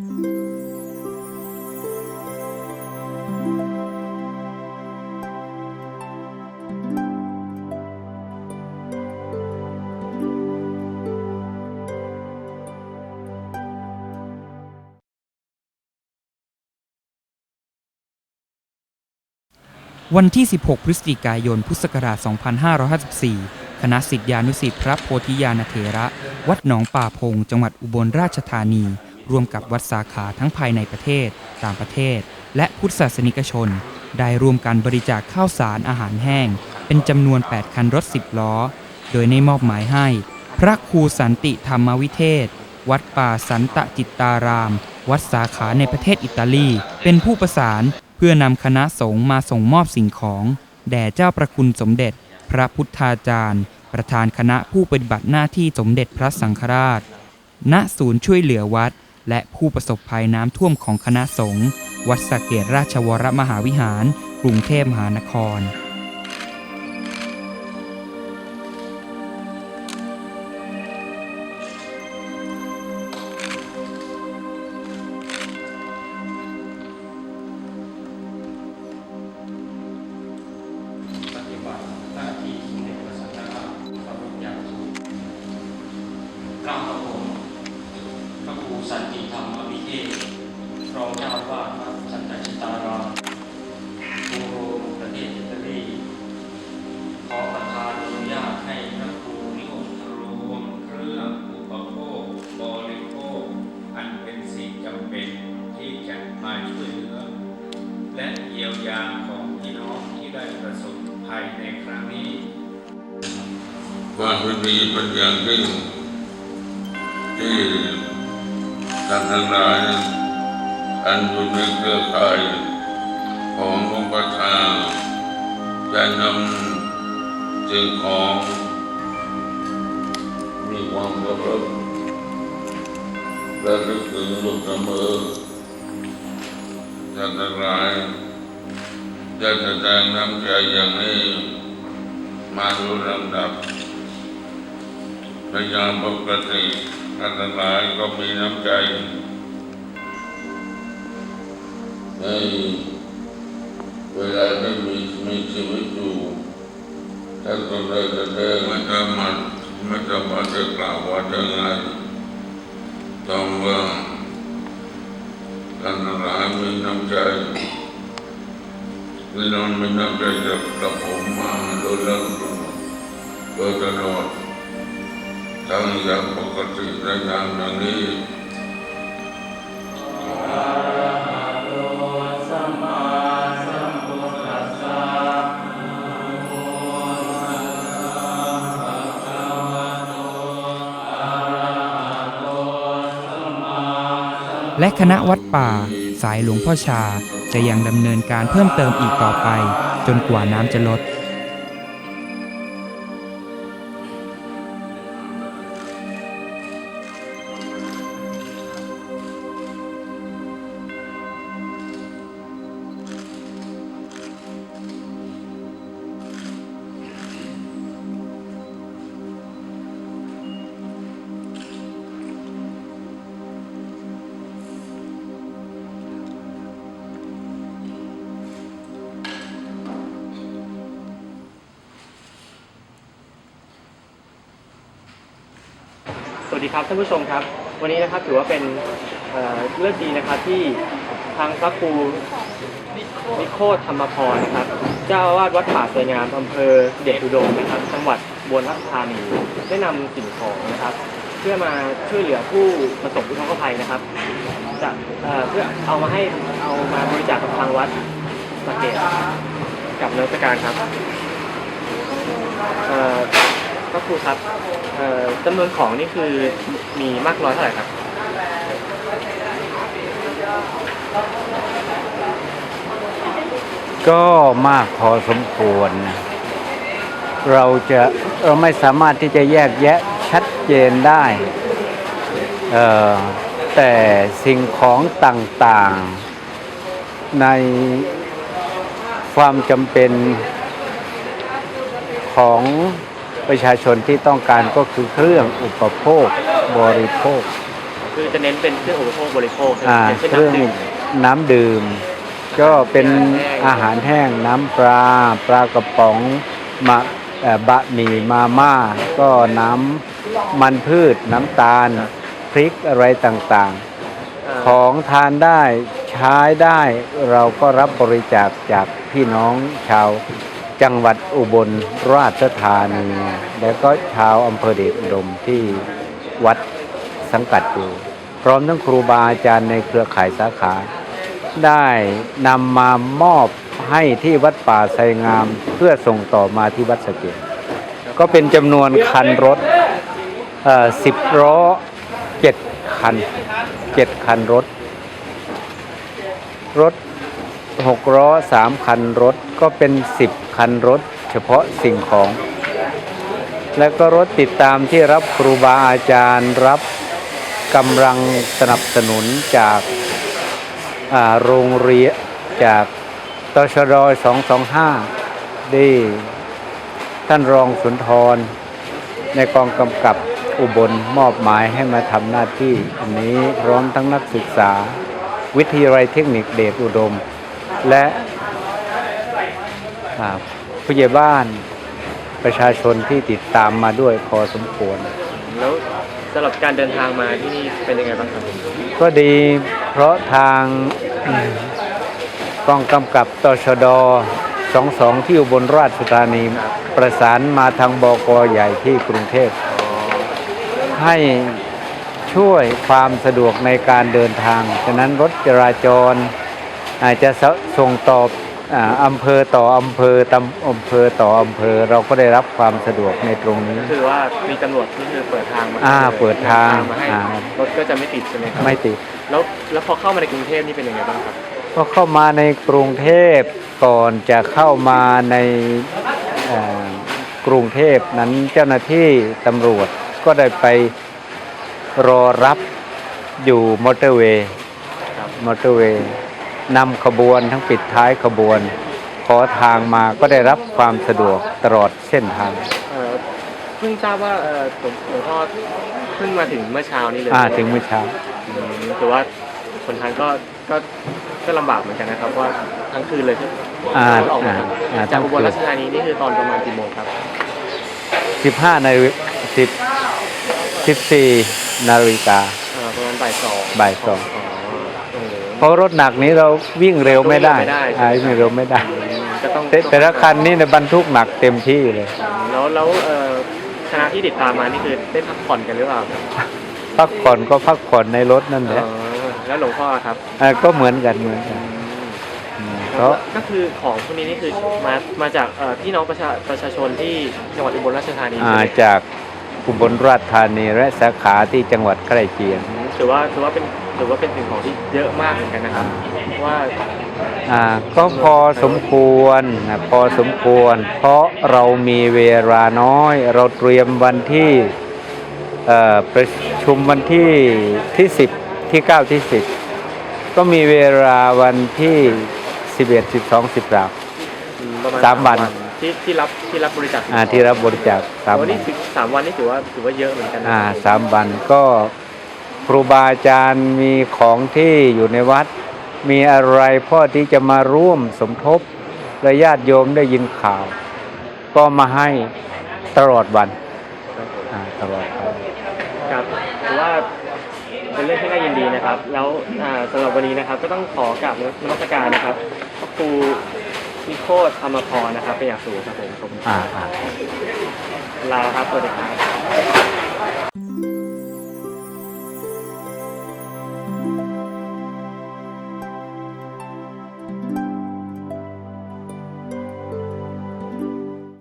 วันที่ 16 พฤศจิกายน พุทธศักราช 2554 คณะศิษยานุศิษย์พระโพธิญาณเถระ วัดหนองป่าพง จังหวัดอุบลราชธานี ร่วมกับวัดสาขาทั้งภายในประเทศ ต่างประเทศ และพุทธศาสนิกชน ได้ร่วมกันบริจาคข้าวสารอาหารแห้ง เป็นจำนวน 8 คันรถ 10 ล้อ โดยในมอบหมายให้ พระครูสันติธรรมวิเทศ วัดป่าสันตจิตตาราม วัดสาขาในประเทศอิตาลี เป็นผู้ประสานเพื่อนำคณะสงฆ์มาส่งมอบสิ่งของ แด่เจ้าประคุณสมเด็จ พระพุทธาจารย์ ประธานคณะผู้ปฏิบัติหน้าที่สมเด็จพระสังฆราช ณศูนย์ช่วยเหลือวัด และผู้ประสบภัยน้ำท่วมของคณะสงฆ์วัดสเกตราชวรมหาวิหาร กรุงเทพมหานคราของพี่น้องที่ได้ประสบภัยในครั้งนี้ความยินดีเป็นอย่างยิ่งที่ท่านทั้งหลายอันอยู่ในเครือข่ายขององค์ประธานจะนำสิ่งของมีความเคารพและนึกถึงลูกเสมอท่านทั้งหลาย จะแสดงน้ำใจอย่างนี้มาดูลำดับพยายามปกติท่านทั้งหลายก็มีน้ำใจในเวลาที่มีมีชีวิตอยู่ท่านก็ได้แสดงไม่สามารถไม่สามารถจะกล่าวว่าจะไงต้องว่าท่านทั้งหลายมีน้ำใจพี่ น้องมีน้ำใจกับกับผมมาโดยลำดับโดยตลอดทั้งอย่างปกติและอย่างอย่างนี้และคณะวัดป่าสายหลวงพ่อชา จะยังดำเนินการเพิ่มเติมอีกต่อไป จนกว่าน้ำจะลด วัสดีครับท่านผู้ชมครับ วันนี้นะครับถือว่าเป็นเอ่อเลิกดีนะครับที่ทางพระครูนิโคธรรมพรนะครับ เจ้าอาวาสวัดป่าสวยงามอำเภอเดชอุดมนะครับ จังหวัดอุบลราชธานีได้นำสิ่งของนะครับ เพื่อมาช่วยเหลือผู้ประสบอุทกภัยนะครับจะเเพื่อเอามาให้เอามาบริจาคกับทางวัดสะเกตกับนักการครับ ระครูครับเอ่อจำนวนของนี่คือมีมากน้อยเท่าไหร่ครับ ก็มากพอสมควรเราจะเราไม่สามารถที่จะแยกแยะชัดเจนได้เอ่อแต่สิ่งของต่างๆในความจำเป็นของ ประชาชนที่ต้องการก็คือเครื่องอุปโภคบริโภค คือจะเน้นเป็นเครื่องอุปโภคบริโภคอ่าเช่นเครื่องน้ำดื่มน้ำดื่ม ก็เป็นอาหารแห้งน้ำปลาปลากระป๋องมะเอ่อบะหมี่มาม่า ก็น้ำมันพืชน้ำตาล พริกอะไรต่างๆ ของทานได้ใช้ได้เราก็รับบริจาคจากพี่น้องชาว จังหวัดอุบลราชธานี และก็ชาวอำเภอเดชอุดมที่วัดสังกัดอยู่พร้อมทั้งครูบาอาจารย์ในเครือข่ายสาขา ได้นำมามอบให้ที่วัดป่าไทรงามเพื่อส่งต่อมาที่วัดสะเกดก็เป็นจำนวนคันรถสิบล้อเจ็ดคันเจ็ดคันรถ รถ หกล้อสามคันรถก็เป็นสิบคันรถ เฉพาะสิ่งของ และก็รถติดตามที่รับครูบาอาจารย์รับกำลังสนับสนุนจากาโรงเรียนจากตชด225 ได้ท่านรองสุนทร ในกองกำกับอุบลมอบหมายให้มาทำหน้าที่อันนี้พร้อมทั้งนักศึกษา วิทยาลัยเทคนิคเดชอุดม และอ่าผู้ใหญ่บ้านประชาชนที่ติดตามมาด้วยพอสมควร แล้วสำหรับการเดินทางมาที่นี่เป็นยังไงบ้างครับก็ดีเพราะทางอืมกองกำกับตชด22ที่อุบลราชธานีประสานมาทางบกใหญ่ที่กรุงเทพ ให้ช่วยความสะดวกในการเดินทาง ฉะนั้นรถจราจร อาจจะสส่งต่ออ่าอำเภอต่ออำเภอตำอำเภอต่ออำเภอเราก็ได้รับความสะดวกในตรงนี้ก็คือว่ามีตำรวจที่คือเปิดทางมาอ่าให้ลยเปิดทางมาให้อ่ารถก็จะไม่ติดใช่ไหมครับไม่ติดแล้วแล้วพอเข้ามาในกรุงเทพนี่เป็นยังไงบ้างครับก็เข้ามาในกรุงเทพก่อนจะเข้ามาในเอ่อกรุงเทพนั้นเจ้าหน้าที่ตำรวจก็ได้ไปรอรับอยู่มอเตอร์เวย์ครับมอเตอร์เวย์ นำขบวนทั้งปิดท้ายขบวน ขอทางมาก็ได้รับความสะดวกตลอดเส้นทางเอ่อเพิ่งทราบว่าเอ่อหลวงหลวงพ่อเพิ่งมาถึงเมื่อเช้านี้เลยอ่าใช่ไหถึงเมื่อเช้า อืมถือว่าคนทางก็ก็ก็ลำบากเหมือนกันนะครับว่าทั้งคืนเลยใช่ไหมอ่าออกมาอ่าอ่าจากทั้งอุบลคืน ราชธานีนี่คือตอนประมาณกี่โมงครับ15นาฬิ10 14นาฬิกาเอ่อประมาณบ่ายสองบ่ายสองอ๋อโอ้โห เพราะรถหนักนี้เราวิ่งเร็วไม่ได้วิ่งไม่ได้อ่าวิ่งเร็วไม่ได้ ก็ต้องแต่แต่ละคันนี่ในยบรรทุกหนักเต็มที่เลย แล้วแล้วเอ่อคณะที่ติดตามมานี่คือได้พักผ่อนกันหรือเปล่าครับพักผ่อนก็พักผ่อนในรถนั่นแหอ๋ละอแล้วหลวงพ่อครับอ่าก็เหมือนกันเหมือนกันอืมเพราะ ก็คือของพวกนี้นี่คือมามาจากเอ่อพี่น้องประชาประชาชนที่จังหวัดอุบลราชธานีอ่าใช่ไหมจากอุบลราชธานีและสาขาที่จังหวัดใกล้เคียง ถือว่าถือว่าเป็น ถือว่าเป็นสิ่งของที่เยอะมากเหมือนกันนะครับ ว่าอ่าก็พอสมควรนะพอสมควร เพราะเรามีเวลาน้อย เราเตรียมวันที่เอ่อประชุมวันที่ที่ 10 ที่ 9 ที่ 10 ก็มีเวลาวันที่ 11 12 13 อืมประมาณสามวัน ที่ที่รับที่รับบริจาคอ่าที่รับบริจาคสามวัวันนนี้สิบสามวันนี่ถือว่าถือว่าเยอะเหมือนกันนะอ่าสามวันก็ ครูบาอาจารย์มีของที่อยู่ในวัด มีอะไรพ่อที่จะมาร่วมสมทบและญาติโยมได้ยินข่าว ก็มาให้ตลอดวันครับผมอ่าตลอดวันครับถือว่าเป็นเรื่องที่น่ายินดีนะครับ แล้วอ่าสำหรับวันนี้นะครับ ก็ต้องขอกราบนมัสการนะครับพระครูนิโคตธรรมพรนะครับ เป็นอย่างสูงครับผมขอบคุณคอ่ารับอ่าลาครับสวัสดีครับ